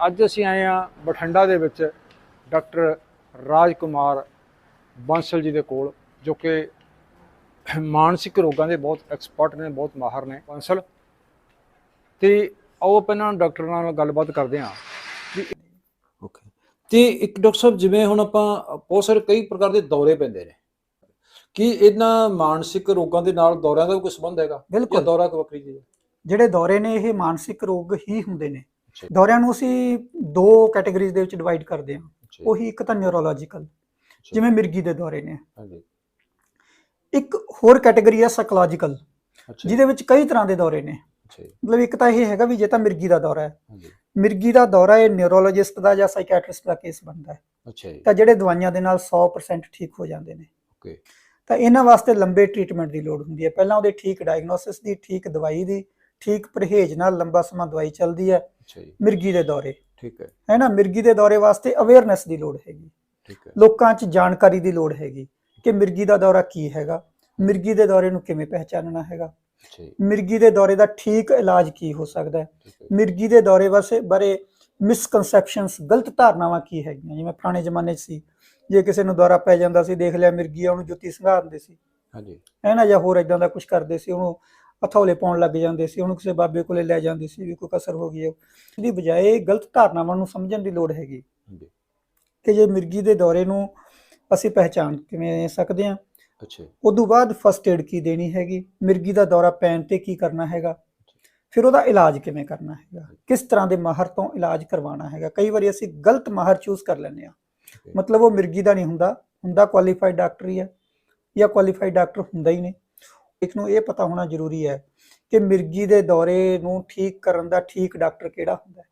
ਅੱਜ ਅਸੀਂ ਆਏ ਆ ਬਠਿੰਡਾ ਦੇ ਵਿੱਚ ਡਾਕਟਰ ਰਾਜ ਕੁਮਾਰ ਬਾਂਸਲ ਜੀ ਦੇ ਕੋਲ ਜੋ ਕਿ ਮਾਨਸਿਕ ਰੋਗਾਂ ਦੇ ਬਹੁਤ ਐਕਸਪਰਟ ਨੇ ਬਹੁਤ ਮਾਹਰ ਨੇ ਬਾਂਸਲ। ਤੇ ਆਓ ਆਪਾਂ ਇਹਨਾਂ ਡਾਕਟਰ ਨਾਲ ਗੱਲਬਾਤ ਕਰਦੇ ਹਾਂ। ਓਕੇ ਤੇ ਇੱਕ ਡਾਕਟਰ ਸਾਹਿਬ ਜਿਵੇਂ ਹੁਣ ਆਪਾਂ ਬਹੁਤ ਸਾਰੇ ਕਈ ਪ੍ਰਕਾਰ ਦੇ ਦੌਰੇ ਪੈਂਦੇ ਨੇ। ਕੀ ਇਹਨਾਂ ਮਾਨਸਿਕ ਰੋਗਾਂ ਦੇ ਨਾਲ ਦੌਰਿਆਂ ਦਾ ਵੀ ਕੋਈ ਸੰਬੰਧ ਹੈਗਾ? ਬਿਲਕੁਲ। ਦੌਰਾ ਕੋਈ ਵੱਖਰੀ ਚੀਜ਼ ਹੈ? ਜਿਹੜੇ ਦੌਰੇ ਨੇ ਇਹ ਮਾਨਸਿਕ ਰੋਗ ਹੀ ਹੁੰਦੇ ਨੇ। ਦੌਰਿਆਂ ਨੂੰ ਅਸੀਂ ਦੋ ਕੈਟਾਗਰੀਜ਼ ਦੇ ਵਿੱਚ ਡਿਵਾਈਡ ਕਰਦੇ ਹਾਂ। ਉਹੀ ਇੱਕ ਤਾਂ ਨਿਊਰੋਲੋਜੀਕਲ ਜਿਵੇਂ ਮਿਰਗੀ ਦੇ ਦੌਰੇ ਨੇ। ਹਾਂਜੀ। ਇੱਕ ਹੋਰ ਕੈਟਾਗਰੀ ਹੈ ਸਾਈਕੋਲੋਜੀਕਲ ਜਿਹਦੇ ਵਿੱਚ ਕਈ ਤਰ੍ਹਾਂ ਦੇ ਦੌਰੇ ਨੇ। ਮਤਲਬ ਇੱਕ ਤਾਂ ਇਹ ਹੈਗਾ ਵੀ ਜੇ ਤਾਂ ਮਿਰਗੀ ਦਾ ਦੌਰਾ ਹੈ। ਹਾਂਜੀ। ਮਿਰਗੀ ਦਾ ਦੌਰਾ ਇਹ ਨਿਊਰੋਲੋਜਿਸਟ ਦਾ ਜਾਂ ਸਾਈਕੈਟ੍ਰਿਸਟ ਦਾ ਕੇਸ ਬਣਦਾ ਹੈ। ਅੱਛਾ ਜੀ। ਤਾਂ ਜਿਹੜੇ ਦਵਾਈਆਂ ਦੇ ਨਾਲ 100% ਠੀਕ ਹੋ ਜਾਂਦੇ ਨੇ। ਓਕੇ। ਤਾਂ ਇਹਨਾਂ ਵਾਸਤੇ ਲੰਬੇ ਟ੍ਰੀਟਮੈਂਟ ਦੀ ਲੋੜ ਹੁੰਦੀ ਹੈ। ਪਹਿਲਾਂ ਉਹਦੇ ਠੀਕ ਡਾਇਗਨੋਸਿਸ ਦੀ ਠੀਕ ਦਵਾਈ ਦੀ ਠੀਕ ਪਰਹੇਜ਼ ਨਾਲ ਲੰਬਾ ਸਮਾਂ ਦਵਾਈ ਚੱਲਦੀ ਹੈ। ਅੱਛਾ ਜੀ। ਮਿਰਗੀ ਦੇ ਦੌਰੇ। ਠੀਕ ਹੈ। ਹੈ ਨਾ? ਮਿਰਗੀ ਦੇ ਦੌਰੇ ਵਾਸਤੇ ਅਵੇਅਰਨੈਸ ਦੀ ਲੋੜ ਹੈਗੀ। ਠੀਕ ਹੈ। ਲੋਕਾਂ 'ਚ ਜਾਣਕਾਰੀ ਦੀ ਲੋੜ ਹੈਗੀ ਕਿ ਮਿਰਗੀ ਦਾ ਦੌਰਾ ਕੀ ਹੈਗਾ। ਮਿਰਗੀ ਦੇ ਦੌਰੇ ਨੂੰ ਕਿਵੇਂ ਪਹਿਚਾਨਣਾ ਹੈਗਾ। ਮਿਰਗੀ ਦੇ ਦੌਰੇ ਦਾ ਠੀਕ ਇਲਾਜ ਕੀ ਹੋ ਸਕਦਾ ਹੈ? ਮਿਰਗੀ ਦੇ ਦੌਰੇ ਵਾਸਤੇ ਬਾਰੇ ਮਿਸਕਨਸੈਪਸ਼ਨਸ ਗਲਤ ਧਾਰਨਾਵਾਂ ਕੀ ਹੈਗੀਆਂ? ਜਿਵੇਂ ਪੁਰਾਣੇ ਜ਼ਮਾਨੇ 'ਚ ਸੀ ਜੇ ਕਿਸੇ ਨੂੰ ਦੌਰਾ ਪੈ ਜਾਂਦਾ ਸੀ ਦੇਖ ਲਿਆ ਮਿਰਗੀ ਆ ਉਹਨੂੰ ਜੁੱਤੀ ਸੰਘਾ ਦਿੰਦੇ ਸੀ। ਹਾਂਜੀ। ਹੈ ਨਾ? ਜਾਂ ਹੋਰ ਇਦਾਂ ਦਾ ਕੁਝ ਕਰਦੇ ਸੀ ਉਹਨੂੰ ਹਥੌਲੇ ਪਾਉਣ ਲੱਗ ਜਾਂਦੇ ਸੀ ਉਹਨੂੰ ਕਿਸੇ ਬਾਬੇ ਕੋਲੇ ਲੈ ਜਾਂਦੇ ਸੀ ਵੀ ਕੋਈ ਕਸਰ ਹੋ ਗਈ ਹੈ। ਇਹਦੀ ਬਜਾਏ ਗਲਤ ਧਾਰਨਾਵਾਂ ਨੂੰ ਸਮਝਣ ਦੀ ਲੋੜ ਹੈਗੀ। ਕਿ ਜੇ ਮਿਰਗੀ ਦੇ ਦੌਰੇ ਨੂੰ ਅਸੀਂ ਪਹਿਚਾਨ ਕਿਵੇਂ ਸਕਦੇ ਹਾਂ? ਅੱਛਾ ਉਦੋਂ ਬਾਅਦ ਫਸਟ ਏਡ ਕੀ ਦੇਣੀ ਹੈਗੀ? ਮਿਰਗੀ ਦਾ ਦੌਰਾ ਪੈਣ ਤੇ ਕੀ ਕਰਨਾ ਹੈਗਾ? ਫਿਰ ਉਹਦਾ ਇਲਾਜ ਕਿਵੇਂ ਕਰਨਾ ਹੈਗਾ? ਕਿਸ ਤਰ੍ਹਾਂ ਦੇ ਮਾਹਰ ਤੋਂ ਇਲਾਜ ਕਰਵਾਉਣਾ ਹੈਗਾ? ਕਈ ਵਾਰੀ ਅਸੀਂ ਗਲਤ ਮਾਹਰ ਚੂਜ਼ ਕਰ ਲੈਂਦੇ ਹੈ, ਮਤਲਬ ਉਹ ਮਿਰਗੀ ਦਾ ਨਹੀਂ ਹੁੰਦਾ। ਹੁੰਦਾ ਕੁਆਲੀਫਾਈਡ ਡਾਕਟਰ ਹੀ ਹੈ। ਜਾਂ ਕੁਆਲੀਫਾਈਡ ਡਾਕਟਰ ਹੁੰਦਾ ਹੀ ਨਹੀਂ। ਇੱਕ ਨੂੰ ਇਹ ਪਤਾ ਹੋਣਾ ਜ਼ਰੂਰੀ ਹੈ ਕਿ ਮਿਰਗੀ ਦੇ ਦੌਰੇ ਨੂੰ ਠੀਕ ਕਰਨ ਦਾ ਠੀਕ ਡਾਕਟਰ ਕਿਹੜਾ ਹੁੰਦਾ ਹੈ।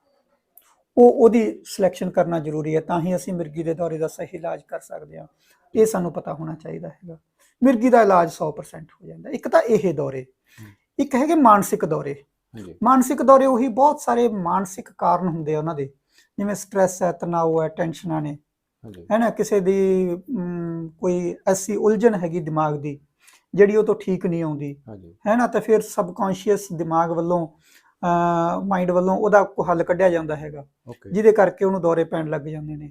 ਉਹ ਉਹਦੀ ਸਿਲੈਕਸ਼ਨ ਕਰਨਾ ਜ਼ਰੂਰੀ ਹੈ ਤਾਂ ਹੀ ਅਸੀਂ ਮਿਰਗੀ ਦੇ ਦੌਰੇ ਦਾ ਸਹੀ ਇਲਾਜ ਕਰ ਸਕਦੇ ਹਾਂ। ਇਹ ਸਾਨੂੰ ਪਤਾ ਹੋਣਾ ਚਾਹੀਦਾ ਹੈਗਾ। ਮਿਰਗੀ ਦਾ ਇਲਾਜ 100% ਹੋ ਜਾਂਦਾ ਇੱਕ ਤਾਂ ਇਹ ਦੌਰੇ। ਇੱਕ ਹੈਗੇ ਮਾਨਸਿਕ ਦੌਰੇ। ਮਾਨਸਿਕ ਦੌਰੇ ਉਹੀ ਬਹੁਤ ਸਾਰੇ ਮਾਨਸਿਕ ਕਾਰਨ ਹੁੰਦੇ ਆ ਉਹਨਾਂ ਦੇ। ਜਿਵੇਂ ਸਟ੍ਰੈਸ ਹੈ ਤਣਾਅ ਹੈ ਟੈਨਸ਼ਨਾਂ ਨੇ। ਹੈ ਨਾ? ਕਿਸੇ ਦੀ ਕੋਈ ਐਸੀ ਉਲਝਣ ਹੈਗੀ ਦਿਮਾਗ ਦੀ ਜਿਹੜੀ ਉਹ ਤੋਂ ਠੀਕ ਨਹੀਂ ਆਉਂਦੀ। ਹੈ ਨਾ? ਤਾਂ ਫਿਰ ਸਬਕੌਂਸ਼ੀਅਸ ਦਿਮਾਗ ਵੱਲੋਂ ਮਾਈਂਡ ਵੱਲੋਂ ਉਹਦਾ ਹੱਲ ਕੱਢਿਆ ਜਾਂਦਾ ਹੈਗਾ। ਜਿਹਦੇ ਕਰਕੇ ਉਹਨੂੰ ਦੌਰੇ ਪੈਣ ਲੱਗ ਜਾਂਦੇ ਨੇ।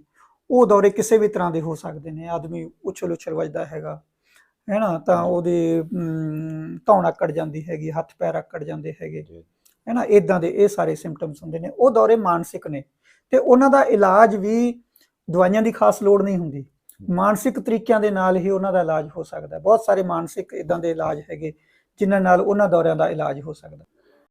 ਉਹ ਦੌਰੇ ਕਿਸੇ ਵੀ ਤਰ੍ਹਾਂ ਦੇ ਹੋ ਸਕਦੇ ਨੇ। ਆਦਮੀ ਉਛਲ ਉਛਲ ਵੱਜਦਾ ਹੈਗਾ। ਹੈ ਨਾ? ਤਾਂ। ਉਹਦੇ ਧੌਣ ਆਕੜ ਜਾਂਦੀ ਹੈਗੀ ਹੱਥ ਪੈਰ ਆਕੜ ਜਾਂਦੇ ਹੈਗੇ। ਹੈ ਨਾ? ਇਦਾਂ ਦੇ ਇਹ ਸਾਰੇ ਸਿੰਪਟਮਸ ਹੁੰਦੇ ਨੇ। ਉਹ ਦੌਰੇ ਮਾਨਸਿਕ ਨੇ। ਤੇ ਉਹਨਾਂ ਦਾ ਇਲਾਜ ਵੀ ਦਵਾਈਆਂ ਦੀ ਖਾਸ ਲੋੜ ਨਹੀਂ ਹੁੰਦੀ। ਮਾਨਸਿਕ ਤਰੀਕਿਆਂ ਦੇ ਨਾਲ ਹੀ ਉਹਨਾਂ ਦਾ ਇਲਾਜ ਹੋ ਸਕਦਾ ਬਹੁਤ ਸਾਰੇ ਮਾਨਸਿਕ ਇਦਾਂ ਦੇ ਇਲਾਜ ਹੈਗੇ, ਜਿਨ੍ਹਾਂ ਨਾਲ ਉਹਨਾਂ ਦੌਰਿਆਂ ਦਾ ਇਲਾਜ ਹੋ ਸਕਦਾ